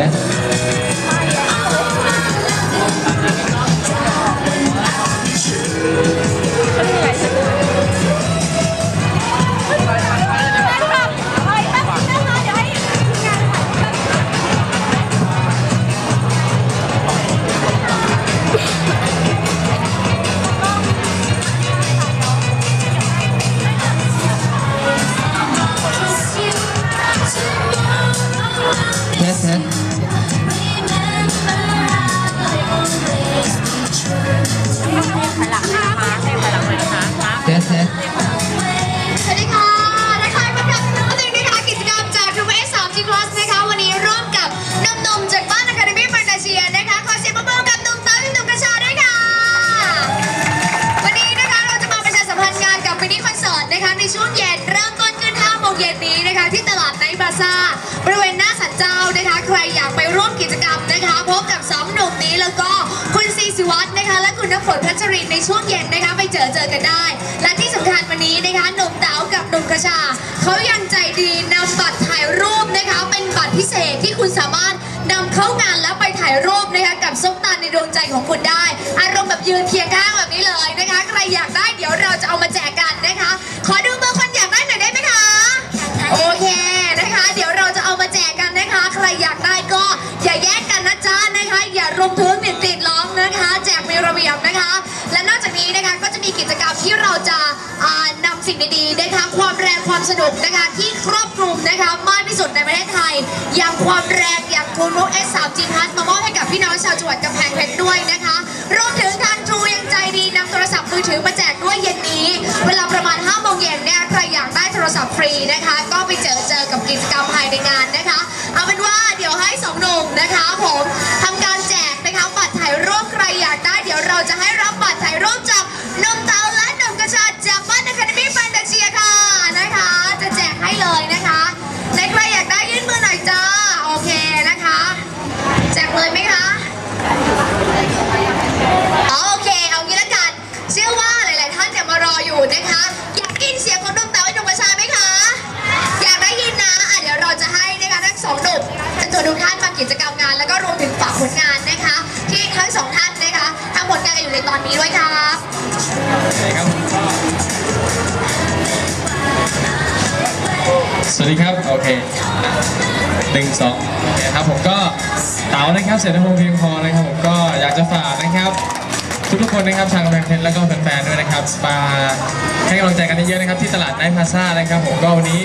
สเนะคะ และคุณน้ำฝนพัชรินในช่วงเย็นนะคะไปเจอเจอกันได้ และที่สำคัญวันนี้นะคะหนุ่มเต๋ากับหนุ่มกระชาเขายังใจดีนำบัตรถ่ายรูปนะคะ เป็นบัตรพิเศษที่คุณสามารถนำเข้างานแล้วไปถ่ายรูปนะคะกับซุปตาในดวงใจของคุณได้ อารมณ์แบบยืนเคียงข้างแบบนี้เลยนะคะ ใครอยากได้เดี๋ยวเราจะเอามาแจกกันนะคะ ขอดูมือคนอยากได้หน่อยได้ไหมคะโอเคนะคะ เดี๋ยวเราจะเอามาแจกกันนะคะ ใครอยากได้ก็อย่าแยกกันนะจ๊ะนะคะ อย่ารวมถึงติดติ มีระเบียบนะคะ และนอกจากนี้นะคะก็จะมีกิจกรรมที่เราจะนำนำสิ่งดีๆนะคะความแรงความสนุกนะคะที่ครอบคลุมนะคะมากที่สุดในประเทศไทย อย่างความแรงอย่างทูนุเอสสามจีพัสมามอบให้กับพี่น้องชาวจังหวัดกำแพงเพชรด้วยนะคะรวมถึงทางทรูยังใจดีนำโทรศัพท์มือถือ ด้เดี๋ยวเราจะให้รับบัตรถ่ายรูปจากนุ่มเตาและหนุ่มกระชาจากบ้านอะคาเดมี่แฟนตาเชียค่ะนะคะ จะแจกให้เลยนะคะในใครอยากได้ยื่นมือหน่อยจ้าโอเคนะคะ แจกเลยไหมคะอ๋อโอเคเอางี้ละกันเชื่อว่าหลาย ๆ ท่านจะมารออยู่นะคะ อยากได้ยินเสียงของนุ่มเต๋าไอ้หนุ่มกระชายไหมคะอยากได้ยินนะอะเดี๋ยวเราจะให้นะคะทั้งสองหนุ่มจะชวนทุกท่านมากิจกรรมงาน แล้วก็รวมถึงฝากผลงาน ตอนนี้ด้วยครับสวัสดีครับ โอเคหนึ่งสองโอเคครับผมก็เต๋านะครับเสรษฐพงษ์เพียงพอนะครับผมก็อยากจะฝากนะครับ ทุกๆคนนะครับทางแฟนเพจแล้วก็แฟนๆด้วยนะครับมาให้กำลังใจกันเยอะๆนะครับ ที่ตลาดไนท์พาซ่านะครับผมก็วันนี้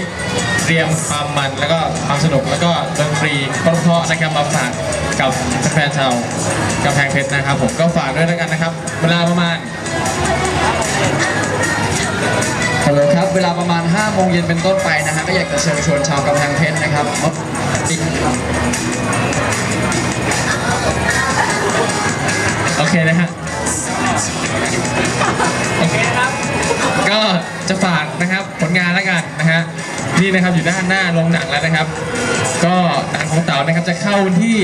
เตรียมความมันแล้วก็ความสนุกแล้วก็ดนตรีเพราะๆนะครับมาฝากกับแฟนๆชาวกำแพงเพชรนะครับผมก็ฝากด้วยแล้วกันนะครับ เวลาประมาณฮัลโหลครับเวลาประมาณ5โมงเย็นเป็นต้นไปนะฮะก็อยากจะเชิญชวนชาวกำแพงเพชรนะครับมาติดโอเคนะฮะ ก็จะฝากนะครับผลงานแล้วกันนะฮะนี่นะครับอยู่ด้านหน้าโรงหนังแล้วนะครับ ก็หนังของเต๋านะครับจะเข้าวันที่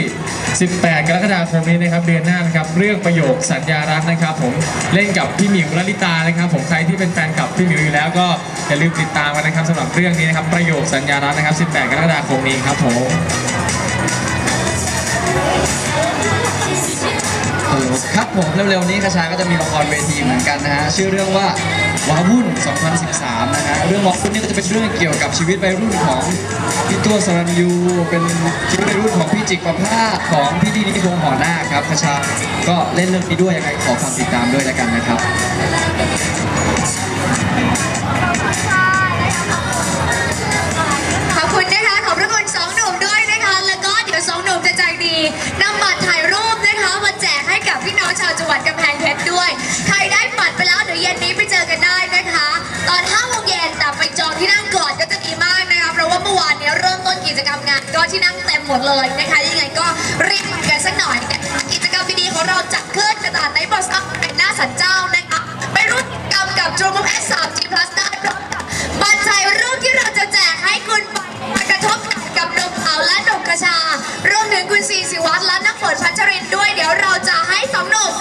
18 กรกฎาคมนี้นะครับเดือนหน้านะครับเรื่องประโยคสัญญารักนะครับ ผมเล่นกับพี่หมิวลลิตานะครับ ผมใครที่เป็นแฟนกับพี่หมิวอยู่แล้วก็อย่าลืมติดตามกันนะครับสำหรับเรื่องนี้นะครับประโยคสัญญารักนะครับ 18 กรกฎาคมนี้ครับผม ลโหลครับผมเร็วๆนี้คาชาก็จะมีละครเวทีเหมือนกันนะฮะชื่อเรื่องว่าว้าวุ่น 2013 นะฮะเรื่องว้าวุ่นนี่ก็จะเป็นเรื่องเกี่ยวกับชีวิตวัยรุ่นของพี่ตัวสรัญยู เป็นชีวิตวัยรุ่นของพี่จิกประภาสของพี่ดีนิพงษ์หอหน้าครับคาชาก็เล่นเรื่องนี้ด้วยยังไงขอความติดตามด้วยแล้วกันนะครับ กิจกรรมงานก็ที่นั่งเต็มหมดเลยนะคะ ยังไงก็รีบมากันสักหน่อย กิจกรรมดีๆของเราจัดขึ้นกระดาษในบอสอัพเป็นหน้าสันเจ้านะคะไปรุ่นกรรมกับ t r u e S 3 G Plus ได้พร้อมกับบัตรถ่ายรูปที่เราจะแจกให้คุณไปกระทบกับนมเขาและนมกระชารวมถึงคุณซีสิวัตรและนักฝนพัชรินทร์ด้วย เดี๋ยวเราจะให้สองหนุ่ม